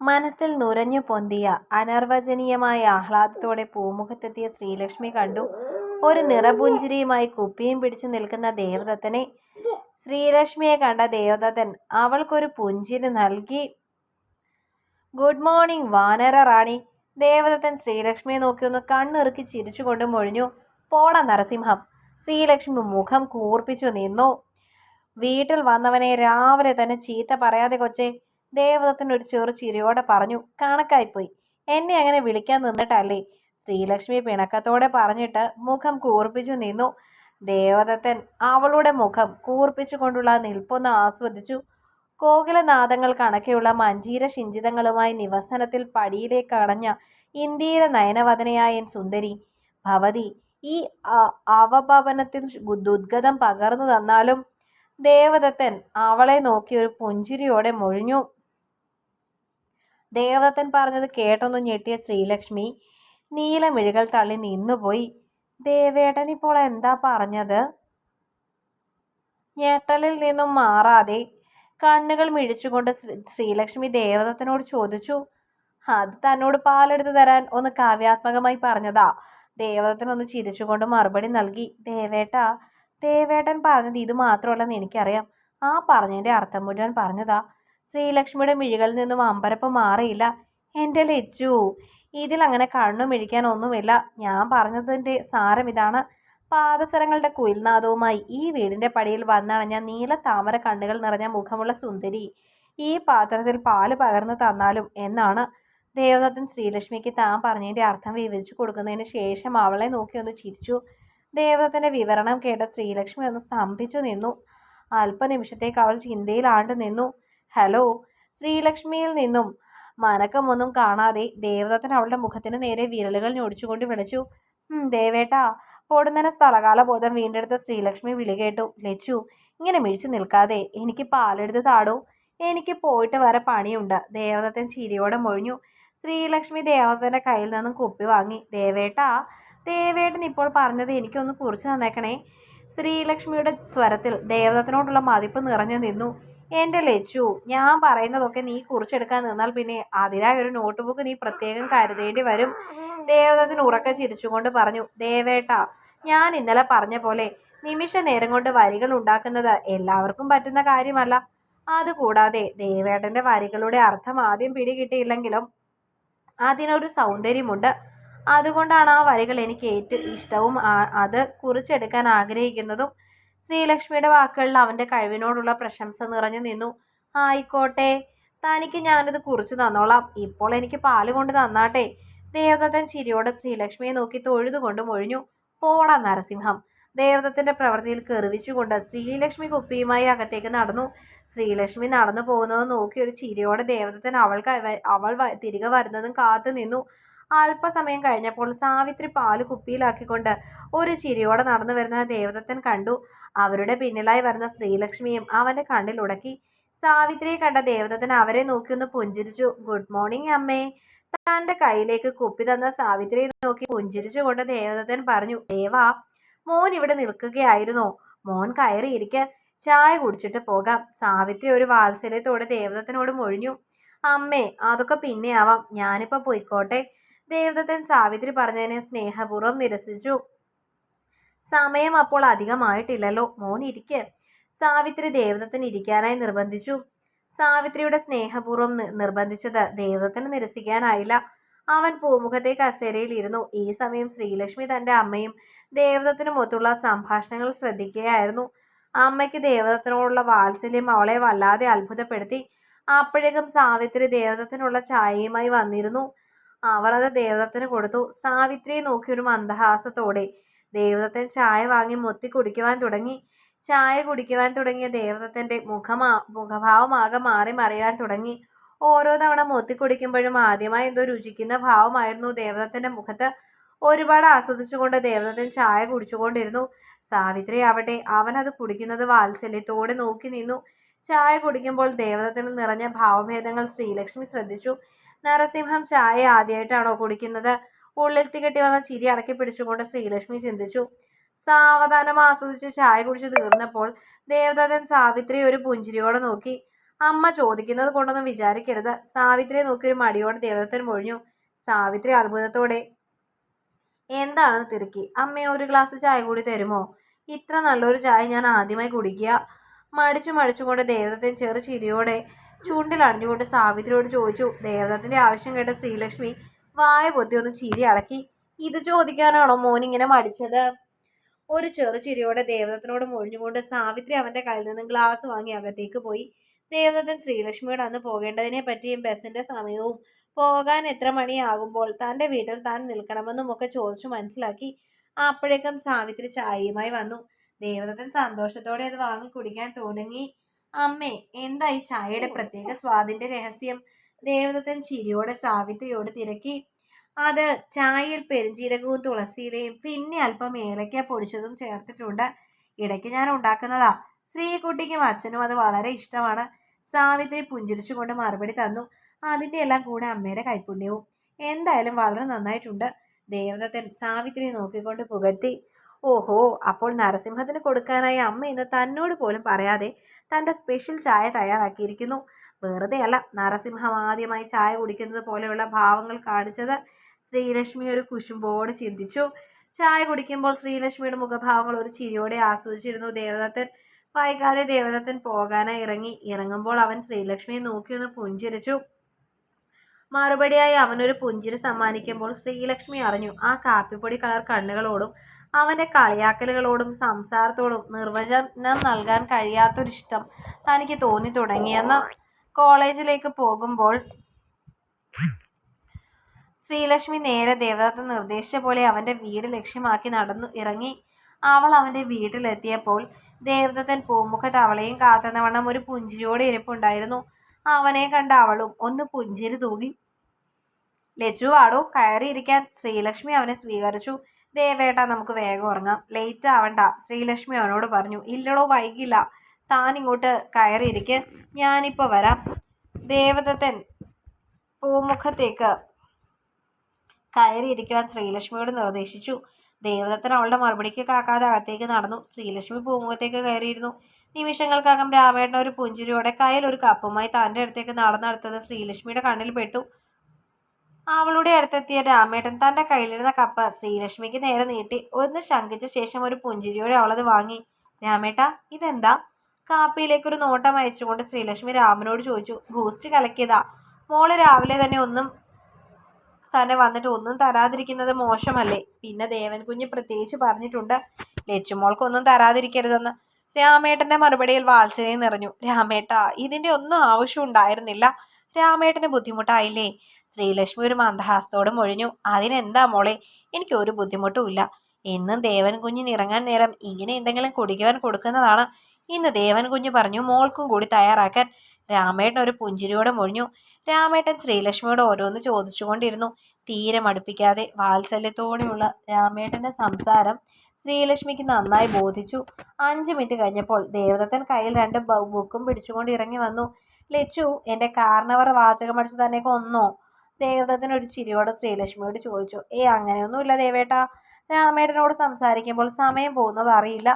മനസ്സിൽ നുരഞ്ഞു പൊന്തിയ അനർവചനീയമായ ആഹ്ലാദത്തോടെ പൂമുഖത്തെത്തിയ ശ്രീലക്ഷ്മി കണ്ടു. ഒരു നിറപുഞ്ചിരിയുമായി കുപ്പിയും പിടിച്ചു നിൽക്കുന്ന ദേവദത്തനെ. ശ്രീലക്ഷ്മിയെ കണ്ട ദേവദത്തൻ അവൾക്കൊരു പുഞ്ചിരി നൽകി. "ഗുഡ് മോർണിംഗ് വാനര റാണി " ദേവദത്തൻ ശ്രീലക്ഷ്മിയെ നോക്കി ഒന്ന് കണ്ണിറുക്കി ചിരിച്ചുകൊണ്ട് മൊഴിഞ്ഞു. പോട നരസിംഹം. " ശ്രീലക്ഷ്മി മുഖം കൂർപ്പിച്ചു നിന്നു. "വീട്ടിൽ വന്നവനെ രാവിലെ തന്നെ ചീത്ത പറയാതെ കൊച്ചേ. " ദേവദത്തൻ ഒരു ചെറുചിരിയോടെ പറഞ്ഞു. "കണക്കായിപ്പോയി. എന്നെ അങ്ങനെ വിളിക്കാൻ നിന്നിട്ടല്ലേ. " ശ്രീലക്ഷ്മി പിണക്കത്തോടെ പറഞ്ഞിട്ട് മുഖം കൂർപ്പിച്ചു നിന്നു. ദേവദത്തൻ അവളുടെ മുഖം കൂർപ്പിച്ചുകൊണ്ടുള്ള നിൽപ്പൊന്ന് ആസ്വദിച്ചു. കോകിലനാദങ്ങൾ കണക്കെയുള്ള മഞ്ജീരശിഞ്ചിതങ്ങളുമായി നിവസനത്തിൽ പടിയിലേക്കണഞ്ഞ ഇന്ദീര നയനവദനയായ എൻ സുന്ദരി. ഭവതി ഈ അവഭവനത്തിൽ ദുദ്ഗതം പകർന്നു തന്നാലും. " ദേവദത്തൻ അവളെ നോക്കി ഒരു പുഞ്ചിരിയോടെ മൊഴിഞ്ഞു. ദേവദത്തൻ പറഞ്ഞത് കേട്ടൊന്നു ഞെട്ടിയ ശ്രീലക്ഷ്മി നീലമിഴികൾ തള്ളി നിന്നുപോയി. "ദേവേട്ടനിപ്പോൾ എന്താ പറഞ്ഞത്? " ഞെട്ടലിൽ നിന്നും മാറാതെ കണ്ണുകൾ മിഴിച്ചുകൊണ്ട് ശ്രീലക്ഷ്മി ദേവദത്തനോട് ചോദിച്ചു. "അത് തന്നോട് പാലെടുത്ത് തരാൻ ഒന്ന് കാവ്യാത്മകമായി പറഞ്ഞതാ. " ദേവദത്തൻ ഒന്ന് ചിരിച്ചുകൊണ്ട് മറുപടി നൽകി. ദേവേട്ട ദേവേട്ടൻ പറഞ്ഞത് ഇത് മാത്രമല്ലെന്ന് എനിക്കറിയാം. ആ പറഞ്ഞതിന്റെ അർത്ഥം മുഴുവൻ പറഞ്ഞതാ. " ശ്രീലക്ഷ്മിയുടെ മിഴികളിൽ നിന്നും അമ്പരപ്പ് മാറിയില്ല. എന്റെ ലച്ചു. ഇതിൽ അങ്ങനെ കണ്ണു മിഴിക്കാനൊന്നുമില്ല ഞാൻ പറഞ്ഞതിന്റെ സാരം ഇതാണ് പാദസരങ്ങളുടെ കുയിൽനാദവുമായി ഈ വീടിന്റെ പടിയിൽ വന്നാണ് ഞാൻ നീല താമര കണ്ണുകൾ നിറഞ്ഞ മുഖമുള്ള സുന്ദരി ഈ പാത്രത്തിൽ പാൽ പകർന്നു തന്നാലും എന്നാണ്. " ദേവദത്തൻ ശ്രീലക്ഷ്മിക്ക് താൻ പറഞ്ഞതിന്റെ അർത്ഥം വിവരിച്ചു കൊടുക്കുന്നതിന് ശേഷം അവളെ നോക്കി ഒന്ന് ചിരിച്ചു. ദേവദത്തന്റെ വിവരണം കേട്ട ശ്രീലക്ഷ്മി ഒന്ന് സ്തംഭിച്ചു നിന്നു. അല്പനിമിഷത്തേക്ക് അവൾ ചിന്തയിലാണ്ട് നിന്നു. "ഹലോ. " ശ്രീലക്ഷ്മിയിൽ നിന്നും മനക്കമൊന്നും കാണാതെ ദേവദത്തൻ അവളുടെ മുഖത്തിന് നേരെ വിരലുകൾ ഞൊടിച്ചുകൊണ്ട് വിളിച്ചു. "ഉം ദേവേട്ടാ. " സ്ഥലകാല ബോധം വീണ്ടെടുത്ത ശ്രീലക്ഷ്മി വിളി കേട്ടു "ലച്ചു. ഇങ്ങനെ മിഴിച്ചു നിൽക്കാതെ എനിക്ക് പാലെടുത്ത് താടൂ എനിക്ക് പോയിട്ട് വരെ പണിയുണ്ട്. " ദേവദത്തൻ ചിരിയോടെ മൊഴിഞ്ഞു. ശ്രീലക്ഷ്മി ദേവദത്തന്റെ കയ്യിൽ നിന്നും കുപ്പി വാങ്ങി. "ദേവേട്ടാ. ദേവേട്ടൻ ഇപ്പോൾ പറഞ്ഞത് എനിക്കൊന്ന് കുറിച്ച് തന്നേക്കണേ. " ശ്രീലക്ഷ്മിയുടെ സ്വരത്തിൽ ദേവദത്തനോടുള്ള മതിപ്പ് നിറഞ്ഞു നിന്നു. "എന്റെ ലച്ചു. ഞാൻ പറയുന്നതൊക്കെ നീ കുറിച്ചെടുക്കാൻ നിന്നാൽ പിന്നെ അതിനായി ഒരു നോട്ട്ബുക്ക് നീ പ്രത്യേകം കരുതേണ്ടി വരും. " ദേവദത്തിന് ഉറക്ക ചിരിച്ചുകൊണ്ട് പറഞ്ഞു. ദേവേട്ട ഞാൻ ഇന്നലെ പറഞ്ഞ പോലെ നിമിഷ നേരം കൊണ്ട് വരികൾ ഉണ്ടാക്കുന്നത് എല്ലാവർക്കും പറ്റുന്ന കാര്യമല്ല. അതുകൂടാതെ ദേവേട്ടന്റെ വരികളുടെ അർത്ഥം ആദ്യം പിടികിട്ടിയില്ലെങ്കിലും അതിനൊരു സൗന്ദര്യമുണ്ട്. അതുകൊണ്ടാണ് ആ വരികൾ എനിക്ക് ഇഷ്ടവും അത് കുറിച്ചെടുക്കാൻ ആഗ്രഹിക്കുന്നതും. " ശ്രീലക്ഷ്മിയുടെ വാക്കുകളിൽ അവന്റെ കഴിവിനോടുള്ള പ്രശംസ നിറഞ്ഞു നിന്നു. "ആയിക്കോട്ടെ. തനിക്ക് ഞാനിത് കുറിച്ചു തന്നോളാം. ഇപ്പോൾ എനിക്ക് പാൽ കൊണ്ട് തന്നാട്ടെ. " ദേവദത്തൻ ചിരിയോടെ ശ്രീലക്ഷ്മിയെ നോക്കി തൊഴുതുകൊണ്ട് മൊഴിഞ്ഞു. "പോടാ നരസിംഹം. " ദേവദത്തിന്റെ പ്രവൃത്തിയിൽ കെറിവിച്ചുകൊണ്ട് ശ്രീലക്ഷ്മി കുപ്പിയുമായി അകത്തേക്ക് നടന്നു. ശ്രീലക്ഷ്മി നടന്നു പോകുന്നത് നോക്കി ഒരു ചിരിയോടെ ദേവദത്തൻ അവൾക്ക് അവൾ തിരികെ വരുന്നതും കാത്തു നിന്നു. അല്പസമയം കഴിഞ്ഞപ്പോൾ സാവിത്രി പാൽ കുപ്പിയിലാക്കിക്കൊണ്ട് ഒരു ചിരിയോടെ നടന്നു വരുന്നത് ദേവദത്തൻ കണ്ടു. അവരുടെ പിന്നിലായി വരുന്ന ശ്രീലക്ഷ്മിയും അവന്റെ കണ്ണിൽ ഉടക്കി. സാവിത്രിയെ കണ്ട ദേവദത്തൻ അവരെ നോക്കി ഒന്ന് പുഞ്ചിരിച്ചു. "ഗുഡ് മോർണിംഗ് അമ്മേ. " തന്റെ കയ്യിലേക്ക് കുപ്പി തന്ന സാവിത്രിയെ നോക്കി പുഞ്ചിരിച്ചു കൊണ്ട് ദേവദത്തൻ പറഞ്ഞു. "ദേവാ. മോൻ ഇവിടെ നിൽക്കുകയായിരുന്നോ? മോൻ കയറി. ചായ കുടിച്ചിട്ട് പോകാം. " സാവിത്രി ഒരു വാത്സല്യത്തോടെ ദേവദത്തനോട് മൊഴിഞ്ഞു. "അമ്മേ. അതൊക്കെ പിന്നെയാവാം. ഞാനിപ്പോ പോയിക്കോട്ടെ " ദേവദത്തൻ സാവിത്രി പറഞ്ഞതിനെ സ്നേഹപൂർവം നിരസിച്ചു. "സമയം അപ്പോൾ അധികമായിട്ടില്ലല്ലോ. മോൻ ഇരിക്ക്. " സാവിത്രി ദേവദത്തൻ ഇരിക്കാനായി നിർബന്ധിച്ചു. സാവിത്രിയുടെ സ്നേഹപൂർവം നിർബന്ധിച്ചത് ദേവദത്തന് നിരസിക്കാനായില്ല. അവൻ പൂമുഖത്തെ കസേരയിൽ ഇരുന്നു. ഈ സമയം ശ്രീലക്ഷ്മി തന്റെ അമ്മയും ദേവദത്തനുമൊത്തുള്ള സംഭാഷണങ്ങൾ ശ്രദ്ധിക്കുകയായിരുന്നു. അമ്മയ്ക്ക് ദേവദത്തിനോടുള്ള വാത്സല്യം അവളെ വല്ലാതെ അത്ഭുതപ്പെടുത്തി. അപ്പോഴേക്കും സാവിത്രി ദേവദത്തിനുള്ള ചായയുമായി വന്നിരുന്നു. അവർ അത് ദേവദത്തിന് കൊടുത്തു. സാവിത്രിയെ നോക്കി ഒരു മന്ദഹാസത്തോടെ ദേവദത്തൻ ചായ വാങ്ങി മുത്തി കുടിക്കുവാൻ തുടങ്ങി. ചായ കുടിക്കുവാൻ തുടങ്ങിയ ദേവദത്തന്റെ മുഖമാ മുഖഭാവമാകെ മാറി മറിയാൻ തുടങ്ങി. ഓരോ തവണ മുത്തി കുടിക്കുമ്പോഴും ആദ്യമായി എന്തോ രുചിക്കുന്ന ഭാവമായിരുന്നു ദേവദത്തന്റെ മുഖത്ത്. ഒരുപാട് ആസ്വദിച്ചുകൊണ്ട് ദേവദത്തൻ ചായ കുടിച്ചുകൊണ്ടിരുന്നു. സാവിത്രി ആവട്ടെ അവൻ അത് കുടിക്കുന്നത് വാത്സല്യത്തോടെ നോക്കി നിന്നു. ചായ കുടിക്കുമ്പോൾ ദേവദത്തനിൽ നിറഞ്ഞ ഭാവഭേദങ്ങൾ ശ്രീലക്ഷ്മി ശ്രദ്ധിച്ചു. നരസിംഹം ചായ ആദ്യമായിട്ടാണോ കുടിക്കുന്നത്? ഉള്ളിൽ കെട്ടി വന്ന ചിരി അടക്കി പിടിച്ചുകൊണ്ട് ശ്രീലക്ഷ്മി ചിന്തിച്ചു. സാവധാനം ആസ്വദിച്ച് ചായ കുടിച്ചു തീർന്നപ്പോൾ ദേവദത്തൻ സാവിത്രി ഒരു പുഞ്ചിരിയോടെ നോക്കി. അമ്മ ചോദിക്കുന്നത് കൊണ്ടൊന്നും വിചാരിക്കരുത്. സാവിത്രിയെ നോക്കി ഒരു മടിയോടെ ദേവദത്തൻ മൊഴിഞ്ഞു. സാവിത്രി അത്ഭുതത്തോടെ. എന്താണെന്ന് തിരക്കി. അമ്മയെ ഒരു ഗ്ലാസ് ചായ കൂടി തരുമോ? ഇത്ര നല്ലൊരു ചായ ഞാൻ ആദ്യമായി കുടിക്കുക. മടിച്ചു മടിച്ചുകൊണ്ട് ദേവദത്തൻ ചെറു ചിരിയോടെ ചുണ്ടിലണിഞ്ഞുകൊണ്ട് സാവിത്രിയോട് ചോദിച്ചു. ദേവദത്തിന്റെ ആവശ്യം കേട്ട ശ്രീലക്ഷ്മി വായ പൊത്തി ഒന്ന് ചിരി അടക്കി ഇത് ചോദിക്കാനാണോ മോൻ ഇങ്ങനെ മടിച്ചത്? ഒരു ചെറു ചിരിയോടെ ദേവദത്തിനോട് മൊഴിഞ്ഞുകൊണ്ട് സാവിത്രി അവന്റെ കയ്യിൽ നിന്ന് ഗ്ലാസ് വാങ്ങി അകത്തേക്ക് പോയി. ദേവദത്തൻ ശ്രീലക്ഷ്മിയോട് അന്ന് പോകേണ്ടതിനെ പറ്റിയും ബസ്സിന്റെ സമയവും പോകാൻ എത്ര മണിയാകുമ്പോൾ തന്റെ വീട്ടിൽ താൻ നിൽക്കണമെന്നും ഒക്കെ ചോദിച്ചു മനസ്സിലാക്കി. അപ്പോഴേക്കും സാവിത്രി ചായയുമായി വന്നു. ദേവദത്തൻ സന്തോഷത്തോടെ അത് വാങ്ങി കുടിക്കാൻ തുടങ്ങി. അമ്മേ എന്തായി ചായയുടെ പ്രത്യേക സ്വാദിന്റെ രഹസ്യം? ദേവദത്തൻ ചിരിയോടെ സാവിത്രിയോട് തിരക്കി. അത് ചായയിൽ പെരുംജീരകവും തുളസിയിലയും പിന്നെ അല്പം ഏലക്ക പൊടിച്ചതും ചേർത്തിട്ടുണ്ട്. ഇടയ്ക്ക് ഞാൻ ഉണ്ടാക്കുന്നതാ. ശ്രീകുട്ടിക്കും അച്ഛനും അത് വളരെ ഇഷ്ടമാണ്. സാവിത്രി പുഞ്ചിരിച്ചുകൊണ്ട് മറുപടി തന്നു. അതിന്റെ എല്ലാം കൂടെ അമ്മയുടെ കൈപ്പുണ്യവും. എന്തായാലും വളരെ നന്നായിട്ടുണ്ട്. ദേവദത്തൻ സാവിത്രി നോക്കിക്കൊണ്ട് പുകഴ്ത്തി. ഓഹോ അപ്പോൾ നരസിംഹത്തിന് കൊടുക്കാനായി അമ്മ ഇന്ന് തന്നോട് പോലും പറയാതെ തന്റെ സ്പെഷ്യൽ ചായ തയ്യാറാക്കിയിരിക്കുന്നു. വെറുതെയല്ല നരസിംഹം ആദ്യമായി ചായ കുടിക്കുന്നത് പോലെയുള്ള ഭാവങ്ങൾ കാണിച്ചത് ശ്രീലക്ഷ്മി ഒരു കുശുമ്പോട് ചിന്തിച്ചു. ചായ കുടിക്കുമ്പോൾ ശ്രീലക്ഷ്മിയുടെ മുഖഭാവങ്ങൾ ഒരു ചിരിയോടെ ആസ്വദിച്ചിരുന്നു. ദേവദത്തൻ വൈകാതെ ദേവദത്തൻ പോകാനായി ഇറങ്ങി. ഇറങ്ങുമ്പോൾ അവൻ ശ്രീലക്ഷ്മിയെ നോക്കിയൊന്ന് പുഞ്ചിരിച്ചു. മറുപടിയായി അവനൊരു പുഞ്ചിരി സമ്മാനിക്കുമ്പോൾ ശ്രീലക്ഷ്മി അറിഞ്ഞു. ആ കാപ്പിപ്പൊടി കളർ കണ്ണുകളോടും അവന്റെ കളിയാക്കലുകളോടും സംസാരത്തോടും നിർവചനം നൽകാൻ കഴിയാത്തൊരിഷ്ടം തനിക്ക് തോന്നി തുടങ്ങിയെന്ന്. കോളേജിലേക്ക് പോകുമ്പോൾ ശ്രീലക്ഷ്മി നേരെ ദേവദത്ത നിർദ്ദേശിച്ച പോലെ അവന്റെ വീട് ലക്ഷ്യമാക്കി നടന്നു ഇറങ്ങി. അവൾ അവന്റെ വീട്ടിലെത്തിയപ്പോൾ ദേവദത്തൻ പൂമുഖത്ത് അവളെയും കാത്തുന്നവണ്ണം ഒരു പുഞ്ചിരിയോടെ ഇരിപ്പുണ്ടായിരുന്നു. അവനെ കണ്ട അവളും ഒന്ന് പുഞ്ചിരി തൂകി. ആടോ കയറിയിരിക്കാൻ. ശ്രീലക്ഷ്മി അവനെ സ്വീകരിച്ചു. ദേവേട്ട നമുക്ക് വേഗം ഉറങ്ങാം. ലേറ്റ് ആവണ്ട. ശ്രീലക്ഷ്മി അവനോട് പറഞ്ഞു. ഇല്ലടോ വൈകില്ല. താൻ ഇങ്ങോട്ട് കയറിയിരിക്ക്. ഞാനിപ്പോൾ വരാം. ദേവദത്തൻ പൂമുഖത്തേക്ക് കയറിയിരിക്കുവാൻ ശ്രീലക്ഷ്മിയോട് നിർദ്ദേശിച്ചു. ദേവദത്തൻ അവളുടെ മറുപടിക്ക് കാക്കാതെ അകത്തേക്ക് നടന്നു. ശ്രീലക്ഷ്മി പൂമുഖത്തേക്ക് കയറിയിരുന്നു. നിമിഷങ്ങൾക്കകം രാമേട്ടൻ ഒരു പുഞ്ചിരിയോടെ കയ്യിൽ ഒരു കപ്പുമായി തന്റെ അടുത്തേക്ക് നടന്നെടുത്തത് ശ്രീലക്ഷ്മിയുടെ കണ്ണിൽ പെട്ടു. അവളുടെ അടുത്തെത്തിയ രാമേട്ടൻ തന്റെ കയ്യിലിരുന്ന കപ്പ് ശ്രീലക്ഷ്മിക്ക് നേരെ നീട്ടി. ഒന്ന് ശങ്കിച്ച ശേഷം ഒരു പുഞ്ചിരിയോടെ അവളത് വാങ്ങി. രാമേട്ട ഇതെന്താ? കാപ്പിയിലേക്ക് ഒരു നോട്ടം അയച്ചുകൊണ്ട് ശ്രീലക്ഷ്മി രാമനോട് ചോദിച്ചു ബൂസ്റ്റ് കലക്കിയതാ? മോൾ രാവിലെ തന്നെ ഒന്നും തന്നെ വന്നിട്ട് ഒന്നും തരാതിരിക്കുന്നത് മോശമല്ലേ? പിന്നെ ദേവൻ കുഞ്ഞ് പ്രത്യേകിച്ച് പറഞ്ഞിട്ടുണ്ട് ലച്ചുമോൾക്കൊന്നും തരാതിരിക്കരുതെന്ന്. രാമേട്ടന്റെ മറുപടിയിൽ വാത്സല്യം നിറഞ്ഞു. രാമേട്ട ഇതിന്റെ ഒന്നും ആവശ്യം ഉണ്ടായിരുന്നില്ല. രാമേട്ടന് ബുദ്ധിമുട്ടായില്ലേ? ശ്രീലക്ഷ്മി ഒരു മന്ദഹാസത്തോട് മൊഴിഞ്ഞു അതിനെന്താ മോളെ? എനിക്ക് ഒരു ബുദ്ധിമുട്ടുമില്ല എന്നും ദേവൻ കുഞ്ഞിന് ഇറങ്ങാൻ നേരം ഇങ്ങനെ എന്തെങ്കിലും കുടിക്കുവാൻ കൊടുക്കുന്നതാണ്. ഇന്ന് ദേവൻ കുഞ്ഞ് പറഞ്ഞു മോൾക്കും കൂടി തയ്യാറാക്കാൻ. രാമേട്ടൻ ഒരു പുഞ്ചിരിയോടെ മൊഴിഞ്ഞു. രാമേട്ടൻ ശ്രീലക്ഷ്മിയോട് ഓരോന്ന് ചോദിച്ചുകൊണ്ടിരുന്നു. തീരെ മടുപ്പിക്കാതെ വാത്സല്യത്തോടെയുള്ള രാമേട്ടന്റെ സംസാരം ശ്രീലക്ഷ്മിക്ക് നന്നായി ബോധിച്ചു. അഞ്ചു മിനിറ്റ് കഴിഞ്ഞപ്പോൾ ദേവദത്തൻ കയ്യിൽ രണ്ട് ബുക്കും പിടിച്ചുകൊണ്ട് ഇറങ്ങി വന്നു. ലച്ചു എന്റെ കാരണവർ വാചകം അടിച്ച് തന്നെ കൊന്നോ ദേവദത്തൻ ഒരു ചിരിയോടെ ശ്രീലക്ഷ്മിയോട് ചോദിച്ചു. ഏ അങ്ങനെയൊന്നുമില്ല ദേവേട്ട. രാമേട്ടനോട് സംസാരിക്കുമ്പോൾ സമയം പോകുന്നത് അറിയില്ല.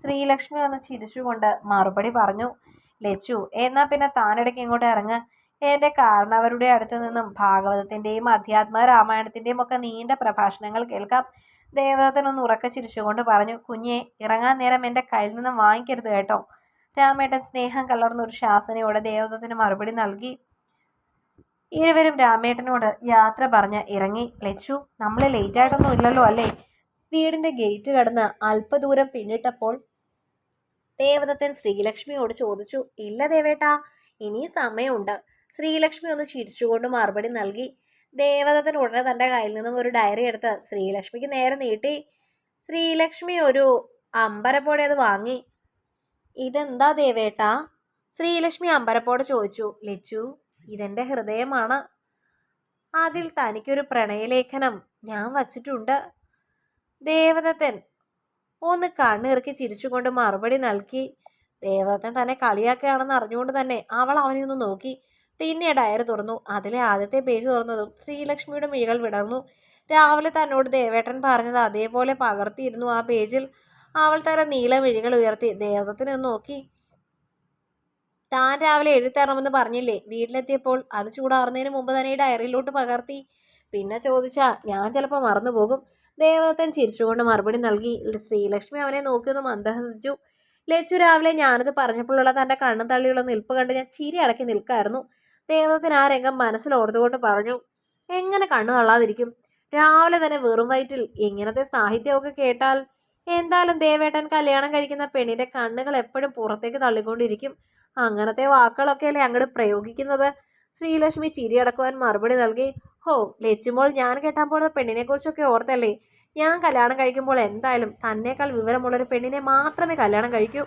ശ്രീലക്ഷ്മി ഒന്ന് ചിരിച്ചുകൊണ്ട് മറുപടി പറഞ്ഞു ലച്ചു എന്നാ പിന്നെ താനിടയ്ക്ക് ഇങ്ങോട്ട് ഇറങ്ങ്. എന്റെ കാരണവരുടെ അടുത്ത് നിന്നും ഭാഗവതത്തിന്റെയും അധ്യാത്മ രാമായണത്തിന്റെയും ഒക്കെ നീണ്ട പ്രഭാഷണങ്ങൾ കേൾക്കാം. ദേവദത്തൻ ഒന്ന് ഉറക്കെ ചിരിച്ചുകൊണ്ട് പറഞ്ഞു കുഞ്ഞെ ഇറങ്ങാൻ നേരം എന്റെ കയ്യിൽ നിന്നും വാങ്ങിക്കരുത് കേട്ടോ. രാമേട്ടൻ സ്നേഹം കലർന്ന ഒരു ശാസനയോടെ ദേവദത്തിന് മറുപടി നൽകി. ഇരുവരും രാമേട്ടനോട് യാത്ര പറഞ്ഞ് ഇറങ്ങി. ലച്ചു നമ്മൾ ലേറ്റായിട്ടൊന്നും ഇല്ലല്ലോ അല്ലേ? വീടിന്റെ ഗേറ്റ് കടന്ന് അല്പദൂരം പിന്നിട്ടപ്പോൾ ദേവദത്തൻ ശ്രീലക്ഷ്മിയോട് ചോദിച്ചു ഇല്ല ദേവേട്ടാ ഇനി സമയമുണ്ട്. ശ്രീലക്ഷ്മി ഒന്ന് ചിരിച്ചുകൊണ്ട് മറുപടി നൽകി. ദേവദത്തൻ ഉടനെ തന്റെ കയ്യിൽ നിന്നും ഒരു ഡയറി എടുത്ത് ശ്രീലക്ഷ്മിക്ക് നേരെ നീട്ടി. ശ്രീലക്ഷ്മി ഒരു അമ്പരപ്പോടെ അത് വാങ്ങി. ഇതെന്താ ദേവേട്ടാ? ശ്രീലക്ഷ്മി അമ്പരപ്പോടെ ചോദിച്ചു. ലച്ചു ഇതെന്റെ ഹൃദയമാണ്. അതിൽ തനിക്കൊരു പ്രണയലേഖനം ഞാൻ വച്ചിട്ടുണ്ട്. ദേവദത്തൻ. ഒന്ന് കണ്ണിറക്കി ചിരിച്ചുകൊണ്ട് മറുപടി നൽകി. ദേവദത്തൻ തന്നെ കളിയാക്കുകയാണെന്ന് അറിഞ്ഞുകൊണ്ട് തന്നെ അവൾ അവനെ ഒന്ന് നോക്കി. പിന്നെ ഡയറി തുറന്നു. അതിലെ ആദ്യത്തെ പേജ് തുറന്നതും ശ്രീലക്ഷ്മിയുടെ മിഴികൾ വിടർന്നു. രാവിലെ തന്നോട് ദേവേട്ടൻ പറഞ്ഞത് അതേപോലെ പകർത്തിയിരുന്നു ആ പേജിൽ. അവൾ തന്നെ നീല മിഴികൾ ഉയർത്തി ദേവദത്തിനെ ഒന്ന് നോക്കി. താൻ രാവിലെ എഴുതി തരണമെന്ന് പറഞ്ഞില്ലേ? വീട്ടിലെത്തിയപ്പോൾ അത് ചൂടാറുന്നതിന് മുമ്പ് തന്നെ ഡയറിയിലോട്ട് പകർത്തി. പിന്നെ ചോദിച്ചാ ഞാൻ ചിലപ്പോൾ മറന്നുപോകും. ദേവദത്തൻ ചിരിച്ചുകൊണ്ട് മറുപടി നൽകി. ശ്രീലക്ഷ്മി അവനെ നോക്കിയൊന്ന് മന്ദഹസിച്ചു. ലച്ചു രാവിലെ ഞാനത് പറഞ്ഞപ്പോഴുള്ള തന്റെ കണ്ണും തള്ളിയുള്ള നിൽപ്പ് കണ്ട് ഞാൻ ചിരി അടക്കി നിൽക്കായിരുന്നു. ദേവദത്തൻ ആ രംഗം മനസ്സിൽ ഓർത്തുകൊണ്ട് പറഞ്ഞു എങ്ങനെ കണ്ണു തള്ളാതിരിക്കും? രാവിലെ തന്നെ വെറും വയറ്റിൽ ഇങ്ങനത്തെ സാഹിത്യമൊക്കെ കേട്ടാൽ എന്തായാലും ദേവേട്ടൻ കല്യാണം കഴിക്കുന്ന പെണ്ണിന്റെ കണ്ണുകൾ എപ്പോഴും പുറത്തേക്ക് തള്ളിക്കൊണ്ടിരിക്കും. അങ്ങനത്തെ വാക്കുകളൊക്കെയല്ലേ അങ്ങോട്ട് പ്രയോഗിക്കുന്നത്? ശ്രീലക്ഷ്മി ചിരിയടക്കുവാൻ മറുപടി നൽകി ഹോ ലച്ചുമ്പോൾ ഞാൻ കെട്ടാൻ പോകുന്ന പെണ്ണിനെക്കുറിച്ചൊക്കെ ഓർത്തല്ലേ? ഞാൻ കല്യാണം കഴിക്കുമ്പോൾ എന്തായാലും തന്നേക്കാൾ വിവരമുള്ളൊരു പെണ്ണിനെ മാത്രമേ കല്യാണം കഴിക്കൂ.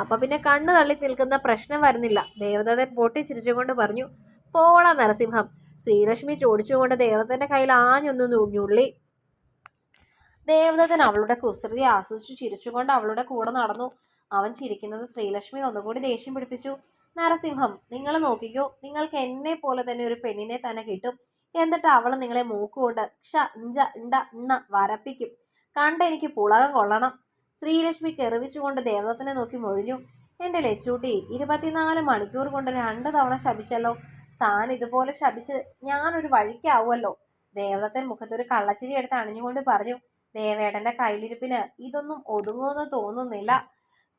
അപ്പൊ പിന്നെ കണ്ണു തള്ളി നിൽക്കുന്ന പ്രശ്നം വരുന്നില്ല. ദേവദത്തൻ പൊട്ടിച്ചിരിച്ചുകൊണ്ട് പറഞ്ഞു പോള നരസിംഹം. ശ്രീലക്ഷ്മി ചോദിച്ചുകൊണ്ട് ദേവദത്തന്റെ കയ്യിൽ ആഞ്ഞൊന്നു ഞുള്ളി. ദേവദത്തൻ അവളുടെ കുസൃതി ആസ്വദിച്ചു ചിരിച്ചുകൊണ്ട് അവളുടെ കൂടെ നടന്നു. അവൻ ചിരിക്കുന്നത് ശ്രീലക്ഷ്മി ഒന്നുകൂടി ദേഷ്യം പിടിപ്പിച്ചു. നരസിംഹം നിങ്ങൾ നോക്കിക്കോ നിങ്ങൾക്ക് എന്നെ പോലെ തന്നെ ഒരു പെണ്ണിനെ തന്നെ കിട്ടും. എന്നിട്ട് അവൾ നിങ്ങളെ മൂക്കുകൊണ്ട് ക്ഷ ഇഞ്ച ഇണ്ട ഇണ്ണ വരപ്പിക്കും. കണ്ട എനിക്ക് പുളകം കൊള്ളണം. ശ്രീലക്ഷ്മി കെറിവിച്ചുകൊണ്ട് ദേവതത്തിനെ നോക്കി മൊഴിഞ്ഞു. എന്റെ ലച്ചൂട്ടി ഇരുപത്തിനാല് മണിക്കൂർ കൊണ്ട് രണ്ട് തവണ ശപിച്ചല്ലോ. താൻ ഇതുപോലെ ശപിച്ച് ഞാനൊരു വഴിക്കാവുമല്ലോ. ദേവതത്തിൻ മുഖത്തൊരു കള്ളച്ചിരി എടുത്ത് അണിഞ്ഞുകൊണ്ട് പറഞ്ഞു ദേവേടന്റെ കയ്യിലിരിപ്പിന് ഇതൊന്നും ഒതുങ്ങുമെന്ന് തോന്നുന്നില്ല.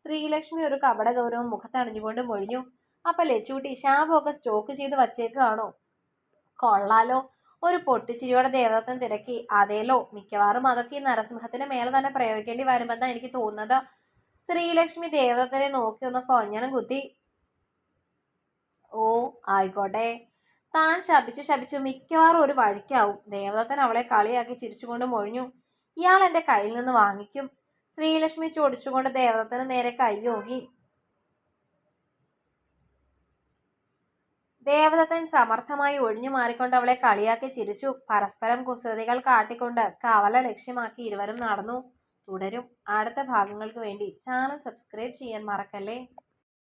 ശ്രീലക്ഷ്മി ഒരു കപട ഗൗരവം മുഖത്തണിഞ്ഞുകൊണ്ട് മൊഴിഞ്ഞു അപ്പൊ ലച്ചൂട്ടി ശാപമൊക്കെ സ്റ്റോക്ക് ചെയ്ത് വച്ചേക്കാണോ കൊള്ളാലോ. ഒരു പൊട്ടിച്ചിരിയോടെ ദേവദത്തൻ തിരക്കി. അതേലോ മിക്കവാറും അതൊക്കെ ഈ നരസിംഹത്തിന് മേലെ തന്നെ പ്രയോഗിക്കേണ്ടി വരുമെന്നാണ് എനിക്ക് തോന്നുന്നത്. ശ്രീലക്ഷ്മി ദേവദത്തനെ നോക്കി ഒന്ന് കൊഞ്ഞനം കുത്തി. ഓ ആയിക്കോട്ടെ. താൻ ശപിച്ചു ശപിച്ചു മിക്കവാറും ഒരു വഴിക്കാവും. ദേവദത്തൻ അവളെ കളിയാക്കി ചിരിച്ചുകൊണ്ട് മൊഴിഞ്ഞു. ഇയാൾ എന്റെ കയ്യിൽ നിന്ന് വാങ്ങിക്കും. ശ്രീലക്ഷ്മി ചോടിച്ചുകൊണ്ട് ദേവദത്തന് നേരെ കൈയോങ്ങി ദേവദത്തൻ സമർത്ഥമായി ഒഴിഞ്ഞു മാറിക്കൊണ്ട് അവളെ കളിയാക്കി ചിരിച്ചു. പരസ്പരം കുസൃതികൾ കാട്ടിക്കൊണ്ട് കവല ലക്ഷ്യമാക്കി ഇരുവരും നടന്നു. തുടരും. അടുത്ത ഭാഗങ്ങൾക്ക് വേണ്ടി ചാനൽ സബ്സ്ക്രൈബ് ചെയ്യാൻ മറക്കല്ലേ?